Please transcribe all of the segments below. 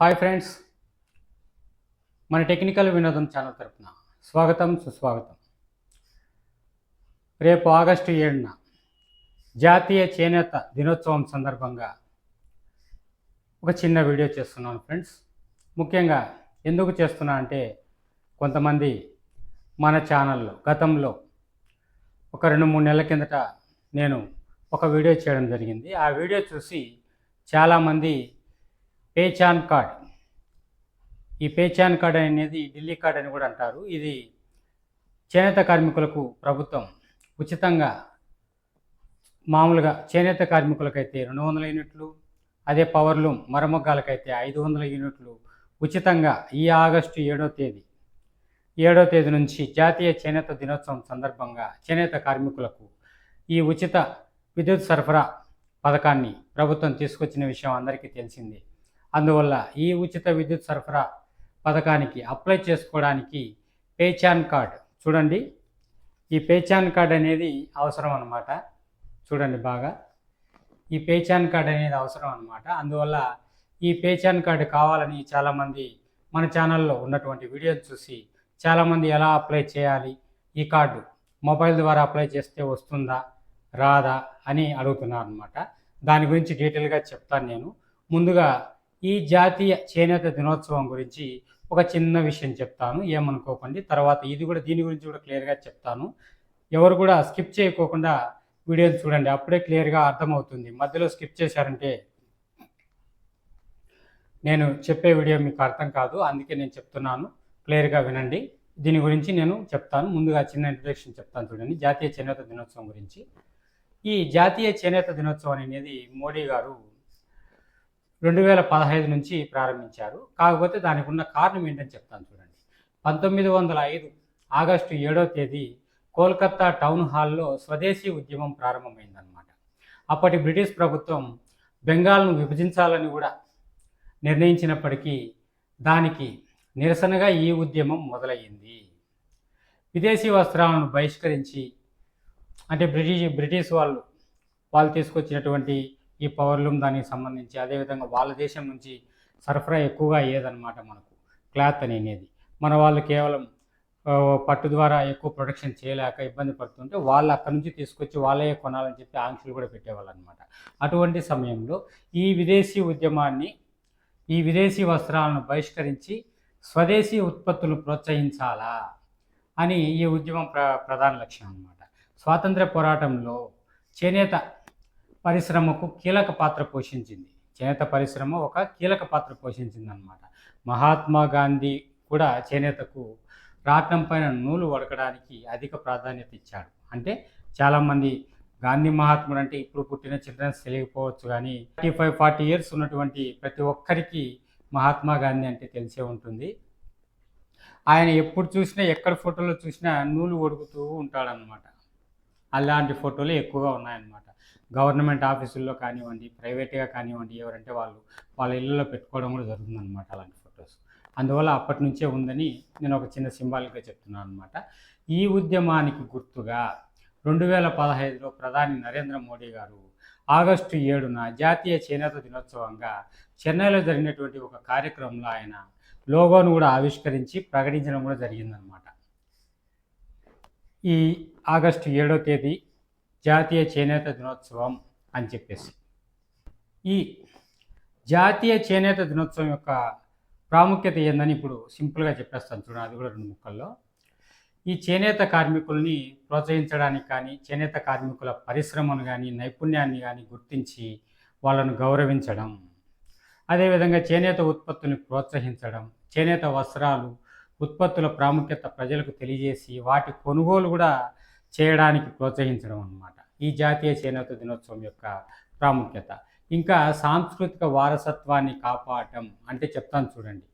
Hi friends. మన technical వినోదం channel తరపున స్వాగతం సుస్వాగతం. రేపు ఆగస్టు ఏడున జాతీయ చేనేత దినోత్సవం సందర్భంగా ఒక చిన్న వీడియో చేస్తున్నాను ఫ్రెండ్స్. ముఖ్యంగా ఎందుకు చేస్తున్నా అంటే కొంతమంది మన ఛానల్లో గతంలో ఒక రెండు మూడు నెలల కిందట నేను ఒక వీడియో చేయడం జరిగింది. ఆ వీడియో చూసి చాలామంది పేచాన్ కార్డ్. ఈ పేచాన్ కార్డ్ అనేది ఢిల్లీ కార్డ్ అని కూడా అంటారు. ఇది చేనేత కార్మికులకు ప్రభుత్వం ఉచితంగా మామూలుగా చేనేత కార్మికులకైతే రెండు వందల యూనిట్లు అదే పవర్లూమ్ మరమగ్గాలకైతే ఐదు వందల యూనిట్లు ఉచితంగా ఈ ఆగస్టు ఏడో తేదీ ఏడో తేదీ నుంచి జాతీయ చేనేత దినోత్సవం సందర్భంగా చేనేత కార్మికులకు ఈ ఉచిత విద్యుత్ సరఫరా పథకాన్ని ప్రభుత్వం తీసుకొచ్చిన విషయం అందరికీ తెలిసిందే. అందువల్ల ఈ ఉచిత విద్యుత్ సరఫరా పథకానికి అప్లై చేసుకోవడానికి పేచాన్ కార్డ్ చూడండి. ఈ పేచాన్ కార్డ్ అనేది అవసరం అనమాట చూడండి బాగా. ఈ పేచాన్ కార్డ్ అనేది అవసరం అనమాట అందువల్ల ఈ పేచాన్ కార్డు కావాలని చాలామంది మన ఛానల్లో ఉన్నటువంటి వీడియోస్ చూసి చాలామంది ఎలా అప్లై చేయాలి? ఈ కార్డు మొబైల్ ద్వారా అప్లై చేస్తే వస్తుందా? రాదా? అని అడుగుతున్నారు అనమాట దాని గురించి డీటెయిల్గా చెప్తాను నేను. ముందుగా ఈ జాతీయ చేనేత దినోత్సవం గురించి ఒక చిన్న విషయం చెప్తాను. ఏమనుకోకండి. తర్వాత ఇది కూడా దీని గురించి కూడా క్లియర్గా చెప్తాను. ఎవరు కూడా స్కిప్ చేయకోకుండా వీడియోని చూడండి. అప్పుడే క్లియర్గా అర్థమవుతుంది. మధ్యలో స్కిప్ చేశారంటే నేను చెప్పే వీడియో మీకు అర్థం కాదు. అందుకే నేను చెప్తున్నాను. క్లియర్గా వినండి. దీని గురించి నేను చెప్తాను. ముందుగా చిన్న ఇంట్రడక్షన్ చెప్తాను చూడండి. జాతీయ చేనేత దినోత్సవం గురించి. ఈ జాతీయ చేనేత దినోత్సవం అనేది మోడీ గారు రెండు వేల పదహైదు నుంచి ప్రారంభించారు. కాకపోతే దానికి ఉన్న కారణం ఏంటని చెప్తాను చూడండి. పంతొమ్మిది వందల ఐదు ఆగస్టు ఏడో తేదీ కోల్కత్తా టౌన్ హాల్లో స్వదేశీ ఉద్యమం ప్రారంభమైందనమాట అప్పటి బ్రిటిష్ ప్రభుత్వం బెంగాల్ను విభజించాలని కూడా నిర్ణయించినప్పటికీ దానికి నిరసనగా ఈ ఉద్యమం మొదలయ్యింది. విదేశీ వస్త్రాలను బహిష్కరించి అంటే బ్రిటిష్ బ్రిటిష్ వాళ్ళు వాళ్ళు తీసుకొచ్చినటువంటి ఈ పవర్లూమ్ దానికి సంబంధించి అదేవిధంగా వాళ్ళ దేశం నుంచి సరఫరా ఎక్కువగా అయ్యేదన్నమాట మనకు క్లాత్ అనేది మన వాళ్ళు కేవలం పట్టు ద్వారా ఎక్కువ ప్రొడక్షన్ చేయలేక ఇబ్బంది పడుతుంటే వాళ్ళు అక్కడి నుంచి తీసుకొచ్చి వాళ్ళే కొనాలని చెప్పి ఆంక్షలు కూడా పెట్టేవాళ్ళు అనమాట అటువంటి సమయంలో ఈ విదేశీ ఉద్యమాన్ని ఈ విదేశీ వస్త్రాలను బహిష్కరించి స్వదేశీ ఉత్పత్తులు ప్రోత్సహించాలా అని ఈ ఉద్యమం ప్ర ప్రధాన లక్ష్యం అనమాట స్వాతంత్ర పోరాటంలో చేనేత పరిశ్రమకు కీలక పాత్ర పోషించింది. చేనేత పరిశ్రమ ఒక కీలక పాత్ర పోషించింది అనమాట మహాత్మా గాంధీ కూడా చేనేతకు రాట్నం పైన నూలు వడకడానికి అధిక ప్రాధాన్యత ఇచ్చాడు. అంటే చాలామంది గాంధీ మహాత్ముడు అంటే ఇప్పుడు పుట్టిన చిల్డ్రన్స్ తెలియకపోవచ్చు కానీ థర్టీ ఫైవ్ ఫార్టీ ఇయర్స్ ఉన్నటువంటి ప్రతి ఒక్కరికి మహాత్మా గాంధీ అంటే తెలిసే ఉంటుంది. ఆయన ఎప్పుడు చూసినా ఎక్కడ ఫోటోలో చూసినా నూలు ఒడుగుతూ ఉంటాడనమాట అలాంటి ఫోటోలు ఎక్కువగా ఉన్నాయన్నమాట. గవర్నమెంట్ ఆఫీసుల్లో కానివ్వండి ప్రైవేట్గా కానివ్వండి ఎవరంటే వాళ్ళు వాళ్ళ ఇళ్ళలో పెట్టుకోవడం కూడా జరుగుతుందన్నమాట అలాంటి ఫొటోస్. అందువల్ల అప్పటి నుంచే ఉందని నేను ఒక చిన్న సింబాలిక్గా చెప్తున్నాను అనమాట ఈ ఉద్యమానికి గుర్తుగా రెండు వేల పదహైదులో ప్రధాని నరేంద్ర మోడీ గారు ఆగస్టు ఏడున జాతీయ చేనేత దినోత్సవంగా చెన్నైలో జరిగినటువంటి ఒక కార్యక్రమంలో ఆయన లోగోను కూడా ఆవిష్కరించి ప్రకటించడం కూడా జరిగిందనమాట ఈ ఆగస్టు ఏడో తేదీ జాతీయ చేనేత దినోత్సవం అని చెప్పేసి. ఈ జాతీయ చేనేత దినోత్సవం యొక్క ప్రాముఖ్యత ఏందని ఇప్పుడు సింపుల్గా చెప్పేస్తాను చూడండి అది కూడా రెండు ముక్కల్లో. ఈ చేనేత కార్మికుల్ని ప్రోత్సహించడానికి కానీ చేనేత కార్మికుల పరిశ్రమను కానీ నైపుణ్యాన్ని కానీ గుర్తించి వాళ్ళను గౌరవించడం అదేవిధంగా చేనేత ఉత్పత్తుల్ని ప్రోత్సహించడం చేనేత వస్త్రాలు ఉత్పత్తుల ప్రాముఖ్యత ప్రజలకు తెలియజేసి వాటి కొనుగోలు కూడా చేయడానికి ప్రోత్సహించడం అన్నమాట. ఈ జాతీయ చేనేత దినోత్సవం యొక్క ప్రాముఖ్యత. ఇంకా సాంస్కృతిక వారసత్వాన్ని కాపాడటం అంటే చెప్తాను చూడండి.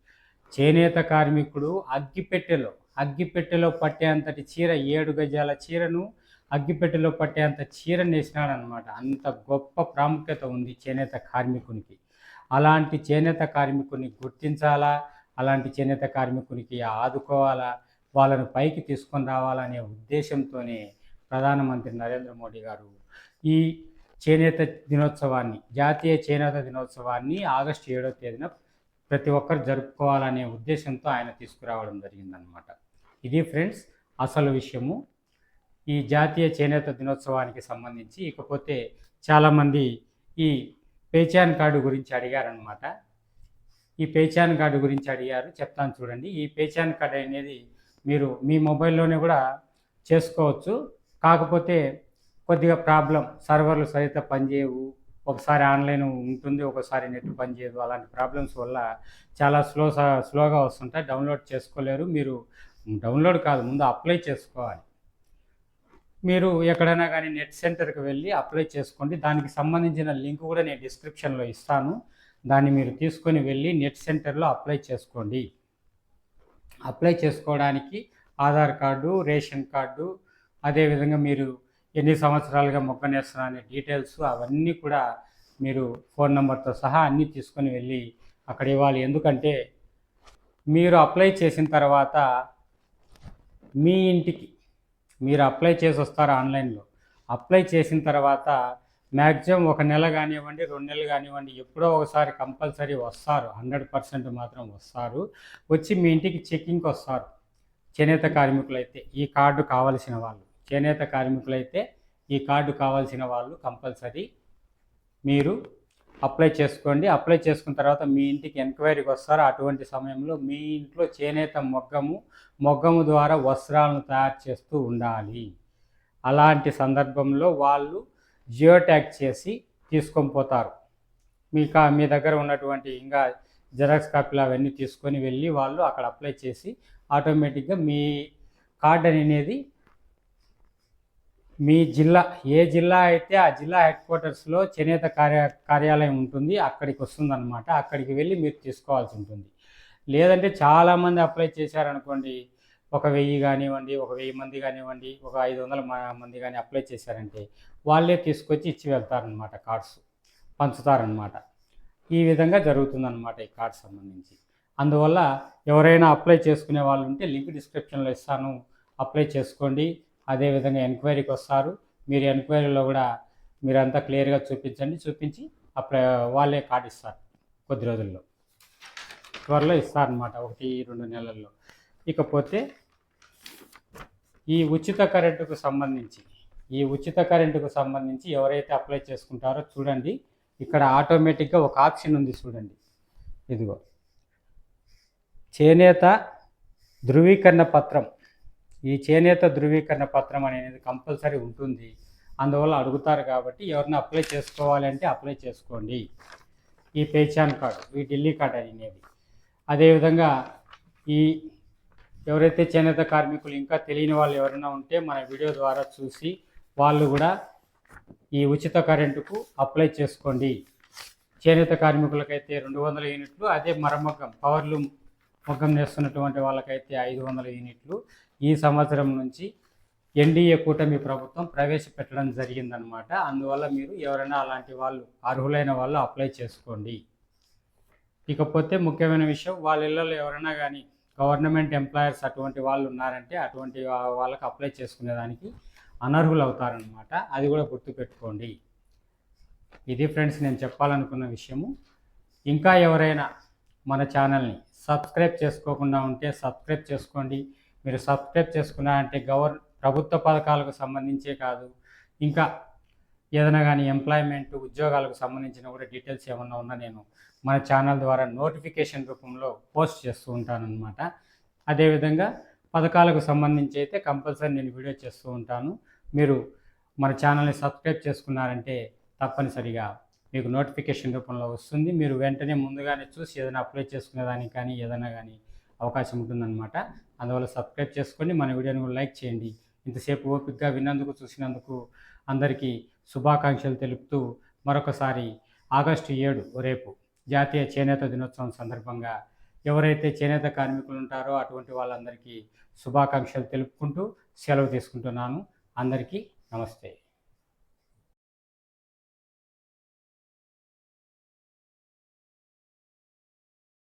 చేనేత కార్మికుడు అగ్గిపెట్టెలో అగ్గిపెట్టెలో పట్టేంతటి చీర ఏడు గజాల చీరను అగ్గిపెట్టెలో పట్టేంత చీర నేసినాడనమాట అంత గొప్ప ప్రాముఖ్యత ఉంది చేనేత కార్మికునికి. అలాంటి చేనేత కార్మికుని గుర్తించాలా? అలాంటి చేనేత కార్మికునికి ఆదుకోవాలా? వాళ్ళను పైకి తీసుకొని రావాలనే ఉద్దేశంతోనే ప్రధానమంత్రి నరేంద్ర మోడీ గారు ఈ చేనేత దినోత్సవాన్ని జాతీయ చేనేత దినోత్సవాన్ని ఆగస్టు ఏడవ తేదీన ప్రతి ఒక్కరు జరుపుకోవాలనే ఉద్దేశంతో ఆయన తీసుకురావడం జరిగిందనమాట ఇది ఫ్రెండ్స్ అసలు విషయము. ఈ జాతీయ చేనేత దినోత్సవానికి సంబంధించి ఇకపోతే చాలామంది ఈ పేచాన్ కార్డు గురించి అడిగారనమాట ఈ పేచాన్ కార్డు గురించి అడిగారు చెప్తాను చూడండి. ఈ పేచాన్ కార్డు అనేది మీరు మీ మొబైల్లోనే కూడా చేసుకోవచ్చు. కాకపోతే కొద్దిగా ప్రాబ్లం సర్వర్లు సరిగ్గా పనిచేయవు. ఒకసారి ఆన్లైన్ ఉంటుంది ఒకసారి నెట్ పనిచేయదు. అలాంటి ప్రాబ్లమ్స్ వల్ల చాలా స్లో స్లోగా వస్తుంటాయి. డౌన్లోడ్ చేసుకోలేరు. మీరు డౌన్లోడ్ కాదు ముందు అప్లై చేసుకోవాలి. మీరు ఎక్కడైనా కానీ నెట్ సెంటర్కి వెళ్ళి అప్లై చేసుకోండి. దానికి సంబంధించిన లింక్ కూడా నేను డిస్క్రిప్షన్లో ఇస్తాను. దాన్ని మీరు తీసుకొని వెళ్ళి నెట్ సెంటర్లో అప్లై చేసుకోండి. అప్లై చేసుకోవడానికి ఆధార్ కార్డు రేషన్ కార్డు అదేవిధంగా మీరు ఎన్ని సంవత్సరాలుగా మొక్కనేస్తున్నా అనే డీటెయిల్స్ అవన్నీ కూడా మీరు ఫోన్ నెంబర్తో సహా అన్నీ తీసుకొని వెళ్ళి అక్కడ ఇవ్వాలి. ఎందుకంటే మీరు అప్లై చేసిన తర్వాత మీ ఇంటికి మీరు అప్లై చేసి వస్తారు ఆన్లైన్లో. అప్లై చేసిన తర్వాత మ్యాక్సిమం ఒక నెల కానివ్వండి రెండు నెలలు కానివ్వండి ఎప్పుడో ఒకసారి కంపల్సరీ వస్తారు. హండ్రెడ్ పర్సెంట్ మాత్రం వస్తారు. వచ్చి మీ ఇంటికి చెక్కింగ్కి వస్తారు. చేనేత కార్మికులైతే ఈ కార్డు కావాల్సిన వాళ్ళు. చేనేత కార్మికులైతే ఈ కార్డు కావాల్సిన వాళ్ళు కంపల్సరీ మీరు అప్లై చేసుకోండి. అప్లై చేసుకున్న తర్వాత మీ ఇంటికి ఎంక్వైరీకి వస్తారు. అటువంటి సమయంలో మీ ఇంట్లో చేనేత మొగ్గము మొగ్గము ద్వారా వస్త్రాలను తయారు చేస్తూ ఉండాలి. అలాంటి సందర్భంలో వాళ్ళు జియో ట్యాగ్ చేసి తీసుకొని పోతారు. మీకు మీ దగ్గర ఉన్నటువంటి ఇంకా జెరాక్స్ కాపీలు అవన్నీ తీసుకొని వెళ్ళి వాళ్ళు అక్కడ అప్లై చేసి ఆటోమేటిక్గా మీ కార్డ్ అనేది మీ జిల్లా ఏ జిల్లా అయితే ఆ జిల్లా హెడ్ క్వార్టర్స్లో చేనేత కార్య కార్యాలయం ఉంటుంది అక్కడికి వస్తుందన్నమాట. అక్కడికి వెళ్ళి మీరు తీసుకోవాల్సి ఉంటుంది. లేదంటే చాలామంది అప్లై చేశారనుకోండి ఒక వెయ్యి కానివ్వండి ఒక వెయ్యి మంది కానివ్వండి ఒక ఐదు వందల మంది కానీ అప్లై చేశారంటే వాళ్ళే తీసుకొచ్చి ఇచ్చి వెళ్తారనమాట కార్డ్స్ పంచుతారనమాట ఈ విధంగా జరుగుతుందన్నమాట ఈ కార్డ్ సంబంధించి. అందువల్ల ఎవరైనా అప్లై చేసుకునే వాళ్ళు ఉంటే లింక్ డిస్క్రిప్షన్లో ఇస్తాను. అప్లై చేసుకోండి. అదేవిధంగా ఎంక్వైరీకి వస్తారు. మీరు ఎంక్వైరీలో కూడా మీరంతా క్లియర్గా చూపించండి. చూపించి అప్లై వాళ్ళే కార్డు ఇస్తారు కొద్ది రోజుల్లో. త్వరలో ఇస్తారనమాట ఒకటి రెండు నెలల్లో. ఇకపోతే ఈ ఉచిత కరెంటుకు సంబంధించి ఈ ఉచిత కరెంటుకు సంబంధించి ఎవరైతే అప్లై చేసుకుంటారో చూడండి. ఇక్కడ ఆటోమేటిక్గా ఒక ఆప్షన్ ఉంది చూడండి. ఇదిగో. చేనేత ధృవీకరణ పత్రం. ఈ చేనేత ధృవీకరణ పత్రం అనేది కంపల్సరీ ఉంటుంది. అందువల్ల అడుగుతారు కాబట్టి ఎవరిని అప్లై చేసుకోవాలంటే అప్లై చేసుకోండి. ఈ పేచాన్ కార్డు ఈ ఢిల్లీ కార్డు అనేది. అదేవిధంగా ఈ ఎవరైతే చేనేత కార్మికులు ఇంకా తెలియని వాళ్ళు ఎవరైనా ఉంటే మన వీడియో ద్వారా చూసి వాళ్ళు కూడా ఈ ఉచిత కరెంటుకు అప్లై చేసుకోండి. చేనేత కార్మికులకైతే రెండు వందల యూనిట్లు అదే మరమగ్గం పవర్లు మగ్గం నేస్తున్నటువంటి వాళ్ళకైతే ఐదు వందల యూనిట్లు. ఈ సంవత్సరం నుంచి ఎన్డీఏ కూటమి ప్రభుత్వం ప్రవేశపెట్టడం జరిగిందనమాట అందువల్ల మీరు ఎవరైనా అలాంటి వాళ్ళు అర్హులైన వాళ్ళు అప్లై చేసుకోండి. ఇకపోతే ముఖ్యమైన విషయం వాళ్ళ ఇళ్ళలో ఎవరైనా కానీ గవర్నమెంట్ ఎంప్లాయర్స్ అటువంటి వాళ్ళు ఉన్నారంటే అటువంటి వాళ్ళకి అప్లై చేసుకునేదానికి అనర్హులు అవుతారనమాట అది కూడా గుర్తుపెట్టుకోండి. ఇది ఫ్రెండ్స్ నేను చెప్పాలనుకున్న విషయము. ఇంకా ఎవరైనా మన ఛానల్ని సబ్స్క్రైబ్ చేసుకోకుండా ఉంటే సబ్స్క్రైబ్ చేసుకోండి. మీరు సబ్స్క్రైబ్ చేసుకున్నారంటే గవర్ ప్రభుత్వ పథకాలకు సంబంధించే కాదు. ఇంకా ఏదైనా కానీ ఎంప్లాయ్మెంట్ ఉద్యోగాలకు సంబంధించిన కూడా డీటెయిల్స్ ఏమన్నా ఉన్నా నేను మన ఛానల్ ద్వారా నోటిఫికేషన్ రూపంలో పోస్ట్ చేస్తూ ఉంటానన్నమాట. అదేవిధంగా పథకాలకు సంబంధించి అయితే కంపల్సరీ నేను వీడియో చేస్తూ ఉంటాను. మీరు మన ఛానల్ని సబ్స్క్రైబ్ చేసుకున్నారంటే తప్పనిసరిగా మీకు నోటిఫికేషన్ రూపంలో వస్తుంది. మీరు వెంటనే ముందుగానే చూసి ఏదైనా అప్లై చేసుకునేదానికి కానీ ఏదైనా కానీ అవకాశం ఉంటుందన్నమాట. అందువల్ల సబ్స్క్రైబ్ చేసుకోండి. మన వీడియోని కూడా లైక్ చేయండి. ఇంతసేపు ఓపికగా విన్నందుకు చూసినందుకు అందరికీ శుభాకాంక్షలు తెలుపుతూ మరొకసారి ఆగస్టు ఏడు రేపు జాతీయ చేనేత దినోత్సవం సందర్భంగా ఎవరైతే చేనేత కార్మికులు ఉంటారో అటువంటి వాళ్ళందరికీ శుభాకాంక్షలు తెలుపుకుంటూ సెలవు తీసుకుంటున్నాను. అందరికీ నమస్తే.